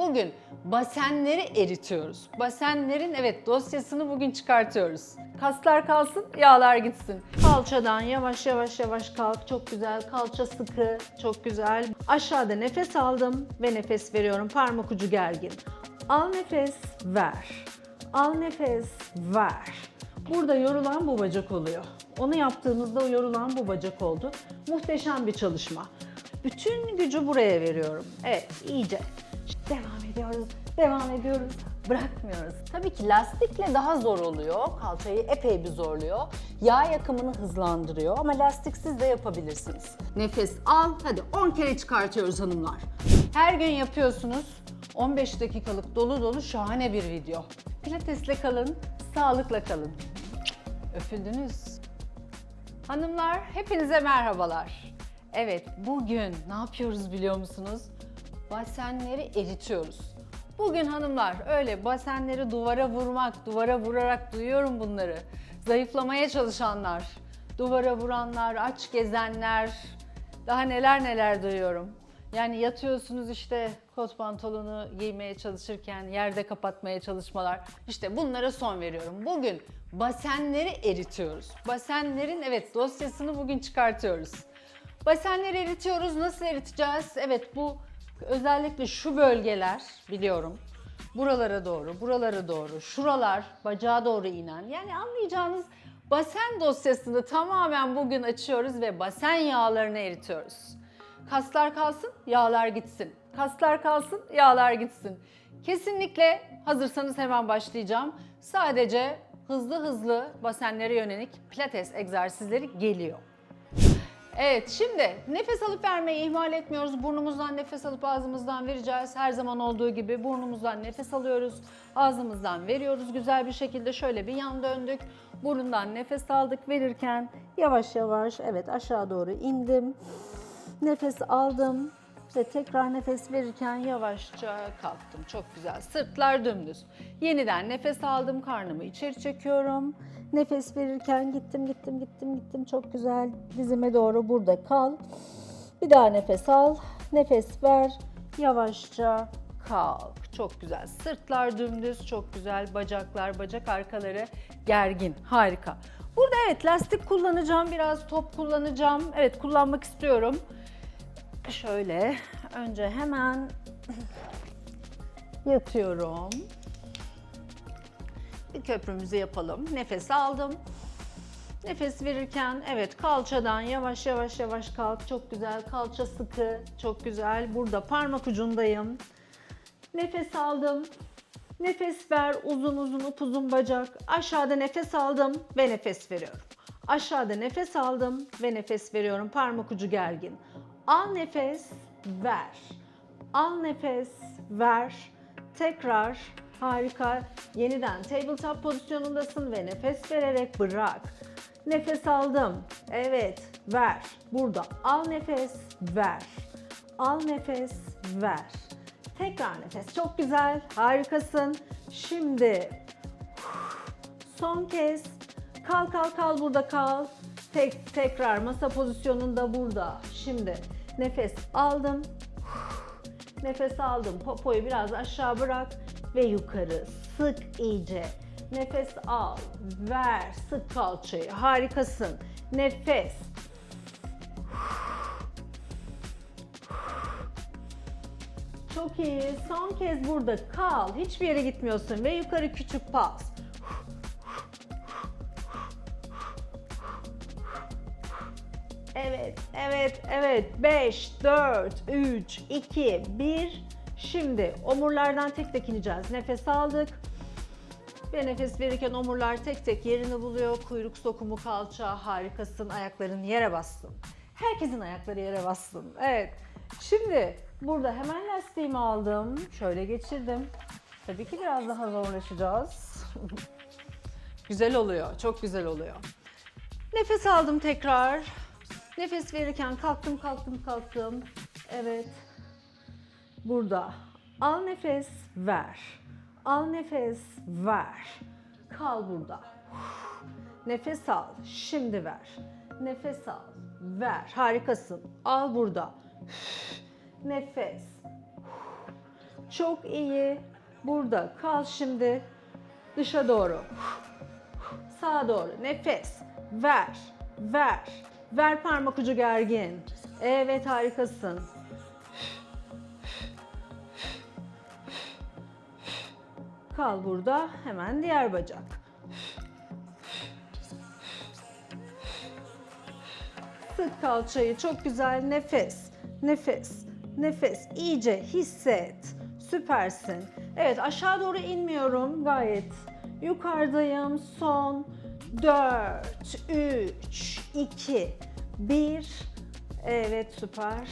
Bugün basenleri eritiyoruz. Basenlerin evet dosyasını bugün çıkartıyoruz. Kaslar kalsın, yağlar gitsin. Kalçadan yavaş yavaş yavaş kalk. Çok güzel. Kalça sıkı. Çok güzel. Aşağıda nefes aldım ve nefes veriyorum. Parmak ucu gergin. Al nefes, ver. Al nefes, ver. Burada yorulan bu bacak oluyor. Onu yaptığımızda yorulan bu bacak oldu. Muhteşem bir çalışma. Bütün gücü buraya veriyorum. Evet, iyice. Devam ediyoruz, devam ediyoruz. Bırakmıyoruz. Tabii ki lastikle daha zor oluyor. Kalçayı epey bir zorluyor. Yağ yakımını hızlandırıyor ama lastiksiz de yapabilirsiniz. Nefes al, hadi 10 kere çıkartıyoruz hanımlar. Her gün yapıyorsunuz. 15 dakikalık dolu dolu şahane bir video. Pilatesle kalın, sağlıkla kalın. Öpüldünüz. Hanımlar hepinize merhabalar. Evet bugün ne yapıyoruz biliyor musunuz? Basenleri eritiyoruz. Bugün hanımlar öyle basenleri duvara vurmak, duvara vurarak duyuyorum bunları. Zayıflamaya çalışanlar, duvara vuranlar, aç gezenler, daha neler neler duyuyorum. Yani yatıyorsunuz işte kot pantolonu giymeye çalışırken yerde kapatmaya çalışmalar. İşte bunlara son veriyorum. Bugün basenleri eritiyoruz. Basenlerin evet dosyasını bugün çıkartıyoruz. Basenleri eritiyoruz. Nasıl eriteceğiz? Evet bu özellikle şu bölgeler biliyorum. Buralara doğru, buralara doğru, şuralar bacağa doğru inen. Yani anlayacağınız basen dosyasını tamamen bugün açıyoruz ve basen yağlarını eritiyoruz. Kaslar kalsın, yağlar gitsin. Kaslar kalsın, yağlar gitsin. Kesinlikle hazırsanız hemen başlayacağım. Sadece hızlı hızlı basenlere yönelik pilates egzersizleri geliyor. Evet şimdi nefes alıp vermeyi ihmal etmiyoruz. Burnumuzdan nefes alıp ağzımızdan vereceğiz. Her zaman olduğu gibi burnumuzdan nefes alıyoruz. Ağzımızdan veriyoruz. Güzel bir şekilde şöyle bir yan döndük. Burundan nefes aldık verirken yavaş yavaş evet aşağı doğru indim. Nefes aldım ve tekrar nefes verirken yavaşça kalktım. Çok güzel. Sırtlar dümdüz. Yeniden nefes aldım. Karnımı içeri çekiyorum. Nefes verirken gittim gittim gittim gittim. Çok güzel. Dizime doğru burada kal. Bir daha nefes al. Nefes ver. Yavaşça kalk. Çok güzel. Sırtlar dümdüz. Çok güzel. Bacaklar, bacak arkaları gergin. Harika. Burada evet lastik kullanacağım. Biraz top kullanacağım. Evet kullanmak istiyorum. Şöyle önce hemen yatıyorum. Bir köprümüzü yapalım. Nefes aldım. Nefes verirken evet kalçadan yavaş yavaş yavaş kalk. Çok güzel. Kalça sıkı. Çok güzel. Burada parmak ucundayım. Nefes aldım. Nefes ver. Uzun uzun upuzun bacak. Aşağıda nefes aldım ve nefes veriyorum. Aşağıda nefes aldım ve nefes veriyorum. Parmak ucu gergin. Al nefes, ver. Al nefes, ver. Tekrar harika. Yeniden tabletop pozisyonundasın ve nefes vererek bırak. Nefes aldım. Evet, ver. Burada al nefes, ver. Al nefes, ver. Tekrar nefes. Çok güzel. Harikasın. Şimdi son kez kal kal kal burada kal. Tek tekrar masa pozisyonunda burada. Şimdi nefes aldım. Nefes aldım. Popoyu biraz aşağı bırak ve yukarı. Sık iyice. Nefes al. Ver. Sık kalçayı. Harikasın. Nefes. Çok iyi. Son kez burada kal. Hiçbir yere gitmiyorsun ve yukarı küçük pas. Evet, evet, evet. 5, 4, 3, 2, 1. Şimdi omurlardan tek tek ineceğiz. Nefes aldık. Ve nefes verirken omurlar tek tek yerini buluyor. Kuyruk sokumu kalça harikasın. Ayakların yere bastın. Herkesin ayakları yere bastın. Evet. Şimdi burada hemen lastiğimi aldım. Şöyle geçirdim. Tabii ki biraz daha zorlaşacağız. güzel oluyor. Çok güzel oluyor. Nefes aldım tekrar. Nefes verirken kalktım, kalktım, kalktım. Evet. Burada. Al nefes, ver. Al nefes, ver. Kal burada. Nefes al. Şimdi ver. Nefes al. Ver. Harikasın. Al burada. Nefes. Çok iyi. Burada kal şimdi. Dışa doğru. Sağa doğru. Nefes. Ver. Ver. Ver parmak ucu gergin. Evet harikasın. Kal burada. Hemen diğer bacak. Sık kalçayı. Çok güzel. Nefes. Nefes. Nefes. İyice hisset. Süpersin. Evet aşağı doğru inmiyorum. Gayet yukarıdayım. Son 4, 3, 2, 1. Evet süper.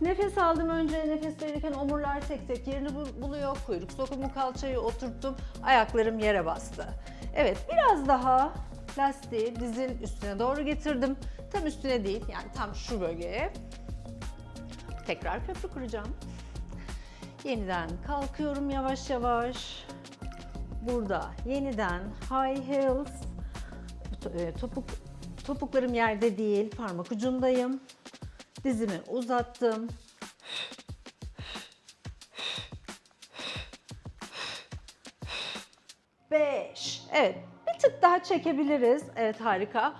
Nefes aldım önce nefes verirken omurlar tek tek yerini bul- buluyor. Kuyruk sokumu kalçayı oturttum. Ayaklarım yere bastı. Evet biraz daha lastiği dizin üstüne doğru getirdim. Tam üstüne değil yani tam şu bölgeye. Tekrar köprü kuracağım. Yeniden kalkıyorum yavaş yavaş. Burada yeniden high heels. E, Topuk, topuklarım yerde değil, parmak ucundayım. Dizimi uzattım. Beş. Evet, bir tık daha çekebiliriz. Evet, harika.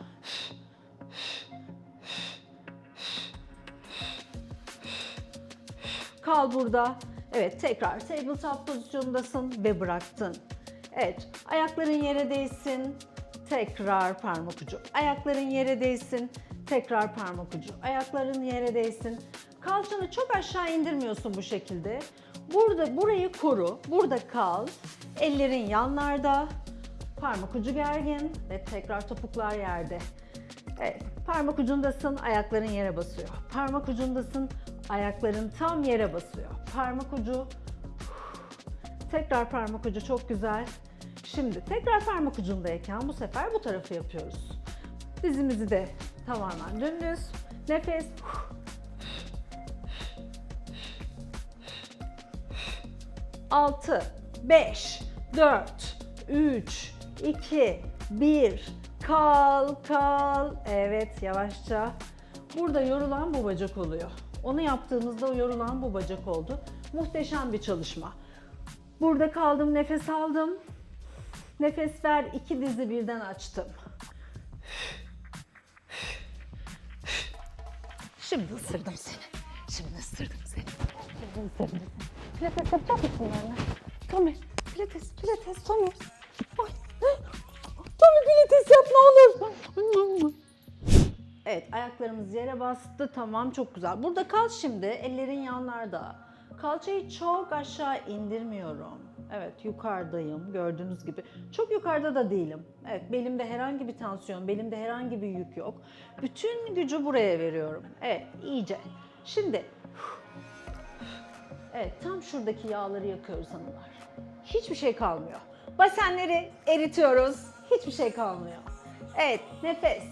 Kal burada. Evet, tekrar tabletop pozisyondasın ve bıraktın. Evet, ayakların yere değsin. Tekrar parmak ucu. Ayakların yere değsin. Tekrar parmak ucu. Ayakların yere değsin. Kalçanı çok aşağı indirmiyorsun bu şekilde. Burada burayı koru. Burada kal. Ellerin yanlarda. Parmak ucu gergin ve tekrar topuklar yerde. Evet, parmak ucundasın, ayakların yere basıyor. Parmak ucundasın, ayakların tam yere basıyor. Parmak ucu, tekrar parmak ucu çok güzel. Şimdi tekrar parmak ucundayken bu sefer bu tarafı yapıyoruz. Dizimizi de tamamen dümdüz. Nefes. Altı, beş, dört, üç, iki, bir. Kal, kal. Evet, yavaşça. Burada yorulan bu bacak oluyor. Onu yaptığımızda yorulan bu bacak oldu. Muhteşem bir çalışma. Burada kaldım, nefes aldım. Nefes ver, iki dizi birden açtım. Şimdi ısırdım seni. Şimdi ısırdım seni. Şimdi ısırdım seni. Pilates yapacak mısın benimle? Tommy, pilates, pilates, Tommy. Ay. Tommy pilates yap ne olur. Evet, ayaklarımız yere bastı. Tamam, çok güzel. Burada kal şimdi. Ellerin yanlarda. Kalçayı çok aşağı indirmiyorum. Evet, yukarıdayım gördüğünüz gibi. Çok yukarıda da değilim. Evet, belimde herhangi bir tansiyon, belimde herhangi bir yük yok. Bütün gücü buraya veriyorum. Evet, iyice. Şimdi Evet, tam şuradaki yağları yakıyoruz hanımlar. Hiçbir şey kalmıyor. Basenleri eritiyoruz. Hiçbir şey kalmıyor. Evet, nefes.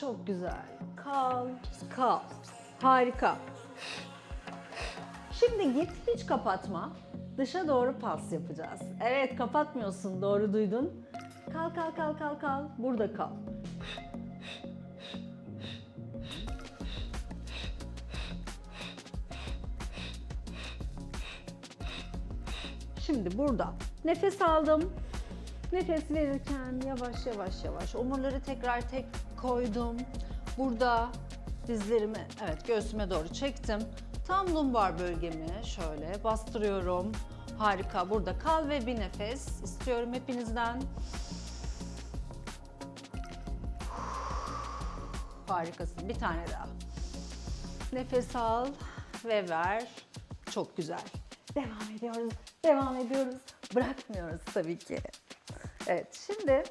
Çok güzel. Kal, kal. Harika. Şimdi git hiç kapatma. Dışa doğru pas yapacağız. Evet kapatmıyorsun doğru duydun. Kal kal kal kal kal. Burada kal. Şimdi burada nefes aldım. Nefes verirken yavaş yavaş yavaş omurları tekrar tek koydum. Burada dizlerimi evet göğsüme doğru çektim. Tam lumbar bölgemi şöyle bastırıyorum. Harika. Burada kal ve bir nefes istiyorum hepinizden. Harikasın. Bir tane daha. Nefes al ve ver. Çok güzel. Devam ediyoruz. Devam ediyoruz. Bırakmıyoruz tabii ki. Evet, şimdi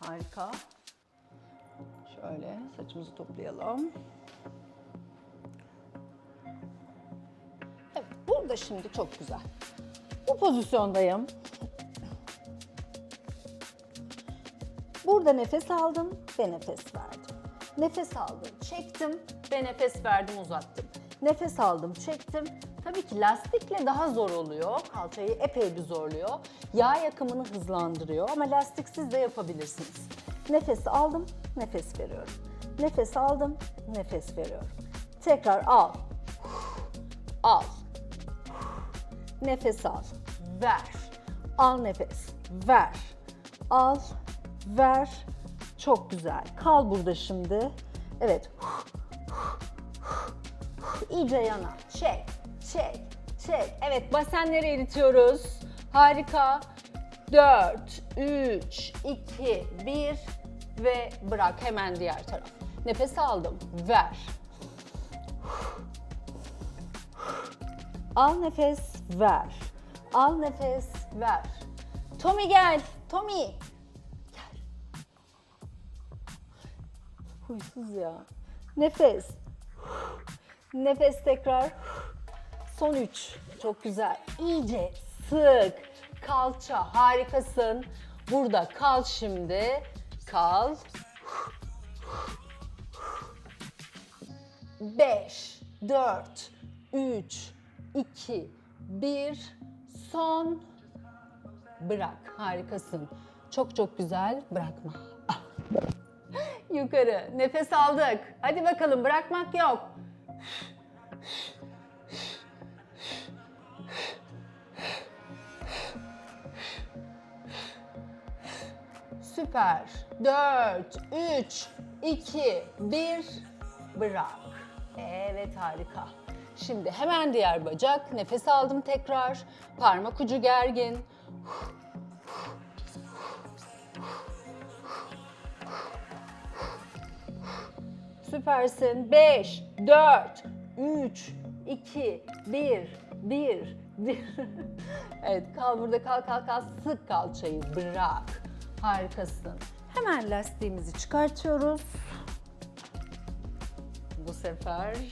harika. Şöyle saçımızı toplayalım. Evet, burada şimdi çok güzel. Bu pozisyondayım. Burada nefes aldım ve nefes verdim. Nefes aldım, çektim ve nefes verdim, uzattım. Nefes aldım, çektim. Tabii ki lastikle daha zor oluyor. Kalçayı epey bir zorluyor. Yağ yakımını hızlandırıyor ama lastiksiz de yapabilirsiniz. Nefes aldım, nefes veriyorum. Nefes aldım, nefes veriyorum. Tekrar al. Al. Nefes al. Ver. Al nefes. Ver. Al. Ver. Çok güzel. Kal burada şimdi. Evet. İyice yana. Çek. Çek. Çek. Evet basenleri eritiyoruz. Harika. 4, 3, 2, 1 ve bırak hemen diğer taraf. Nefes aldım. Ver. Al nefes, ver. Al nefes, ver. Tommy gel. Tommy. Gel. Huysuz ya. Nefes. Nefes tekrar. Son üç. Çok güzel. İyice sık. Kalça. Harikasın. Burada kal şimdi. Kal. Beş, dört, üç, iki, bir. Son. Bırak. Harikasın. Çok çok güzel. Bırakma. Yukarı. Nefes aldık. Hadi bakalım bırakmak yok. Süper. 4, 3, 2, 1. Bırak. Evet harika. Şimdi hemen diğer bacak. Nefes aldım tekrar. Parmak ucu gergin. Süpersin. 5, 4, 3, 2, 1, 1, 1. evet kal burada kal kal kal. Sık kalçayı bırak. Harikasın. Hemen lastiğimizi çıkartıyoruz. Bu sefer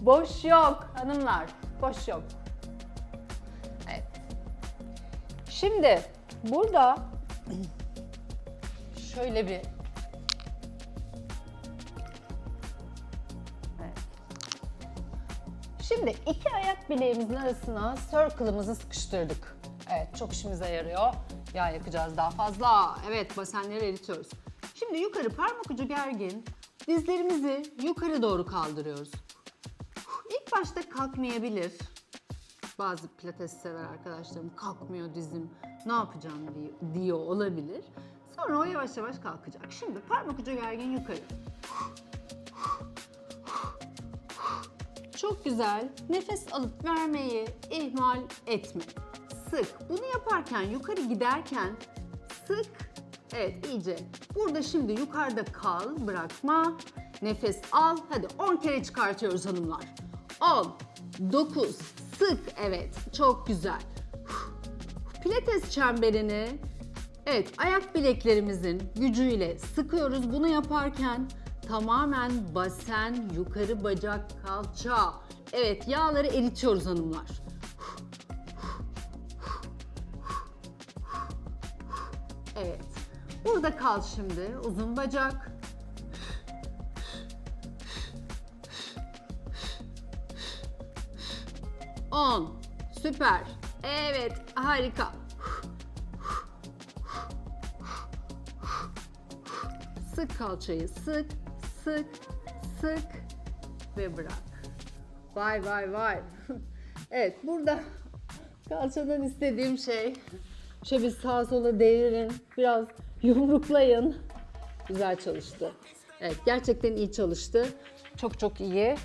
boş yok hanımlar. Boş yok. Evet. Şimdi burada şöyle bir Evet. Şimdi iki ayak bileğimizin arasına circle'ımızı sıkıştırdık. Evet çok işimize yarıyor. Yağ yakacağız daha fazla. Evet basenleri eritiyoruz. Şimdi yukarı parmak ucu gergin. Dizlerimizi yukarı doğru kaldırıyoruz. İlk başta kalkmayabilir. Bazı pilates sever arkadaşlarım kalkmıyor dizim ne yapacağım diye, diyor olabilir. Sonra o yavaş yavaş kalkacak. Şimdi parmak ucu gergin yukarı. Çok güzel. Nefes alıp vermeyi ihmal etme. Sık. Bunu yaparken yukarı giderken sık. Evet iyice. Burada şimdi yukarıda kal, bırakma. Nefes al. Hadi 10 kere çıkartıyoruz hanımlar. 10, 9, sık. Evet çok güzel. Pilates çemberini Evet, ayak bileklerimizin gücüyle sıkıyoruz. Bunu yaparken tamamen basen, yukarı bacak, kalça. Evet, yağları eritiyoruz hanımlar. Evet. Burada kal şimdi. Uzun bacak. On. Süper. Evet, harika. Sık kalçayı sık, sık, sık ve bırak. Vay vay vay. evet burada kalçadan istediğim şey şöyle bir sağa sola devirin, biraz yumruklayın. Güzel çalıştı. Evet gerçekten iyi çalıştı. Çok çok iyi.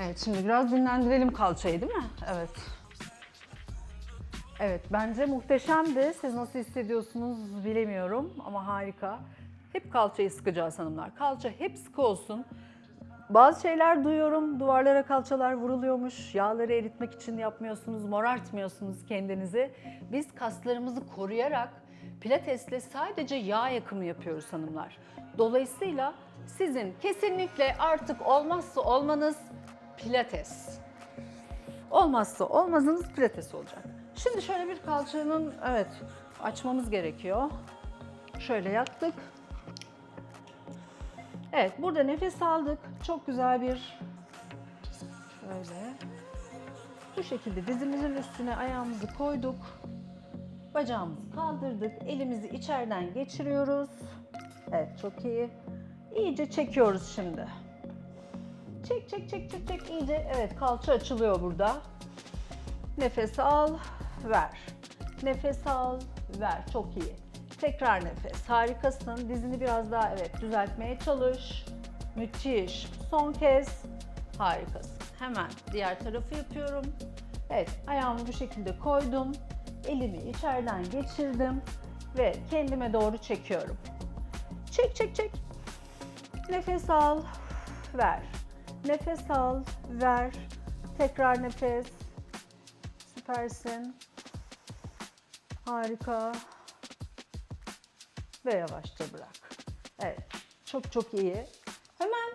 Evet şimdi biraz dinlendirelim kalçayı değil mi? Evet. Evet bence muhteşemdi. Siz nasıl hissediyorsunuz bilemiyorum ama harika. Hep kalçayı sıkacağız hanımlar. Kalça hep sık olsun. Bazı şeyler duyuyorum. Duvarlara kalçalar vuruluyormuş. Yağları eritmek için yapmıyorsunuz, morartmıyorsunuz kendinizi. Biz kaslarımızı koruyarak pilatesle sadece yağ yakımı yapıyoruz hanımlar. Dolayısıyla sizin kesinlikle artık olmazsa olmanız pilates. Olmazsa olmazınız pilates olacak. Şimdi şöyle bir kalçanın evet açmamız gerekiyor. Şöyle yattık. Evet burada nefes aldık. Çok güzel bir şöyle bu şekilde dizimizin üstüne ayağımızı koyduk. Bacağımızı kaldırdık. Elimizi içeriden geçiriyoruz. Evet çok iyi. İyice çekiyoruz şimdi. Çek çek çek çek çek iyice. Evet kalça açılıyor burada. Nefes al, ver. Nefes al, ver. Çok iyi. Tekrar nefes. Harikasın. Dizini biraz daha evet düzeltmeye çalış. Müthiş. Son kez. Harikasın. Hemen diğer tarafı yapıyorum. Evet, ayağımı bu şekilde koydum. Elimi içeriden geçirdim ve kendime doğru çekiyorum. Çek çek çek. Nefes al, ver. Nefes al, ver. Tekrar nefes. Süpersin. Harika. Ve yavaşça bırak. Evet, çok çok iyi. Hemen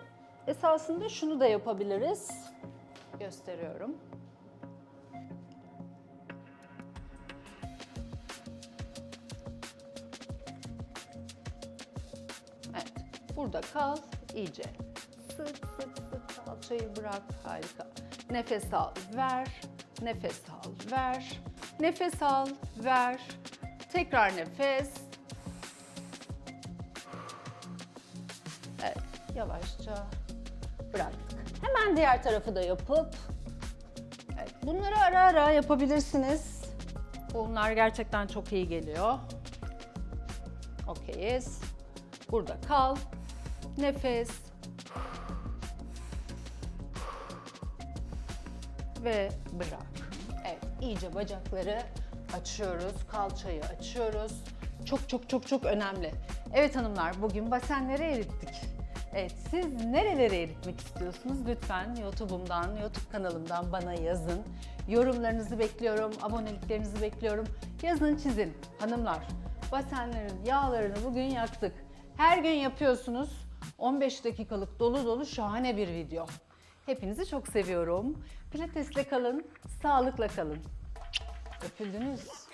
esasında şunu da yapabiliriz. Gösteriyorum. Evet, burada kal iyice. Sık sık sık kalçayı bırak. Harika. Nefes al, ver. Nefes al, ver. Nefes al, ver. Tekrar nefes. Yavaşça bıraktık. Hemen diğer tarafı da yapıp Evet, bunları ara ara yapabilirsiniz. Bunlar gerçekten çok iyi geliyor. Okeyiz. Burada kal. Nefes. Ve bırak. Evet, iyice bacakları açıyoruz. Kalçayı açıyoruz. Çok çok çok çok önemli. Evet hanımlar, bugün basenleri erittik. Evet, siz nereleri eritmek istiyorsunuz? Lütfen YouTube'umdan, YouTube kanalımdan bana yazın. Yorumlarınızı bekliyorum, aboneliklerinizi bekliyorum. Yazın, çizin. Hanımlar, basenlerin yağlarını bugün yaktık. Her gün yapıyorsunuz. 15 dakikalık dolu dolu şahane bir video. Hepinizi çok seviyorum. Pilatesle kalın, sağlıkla kalın. Öpüldünüz.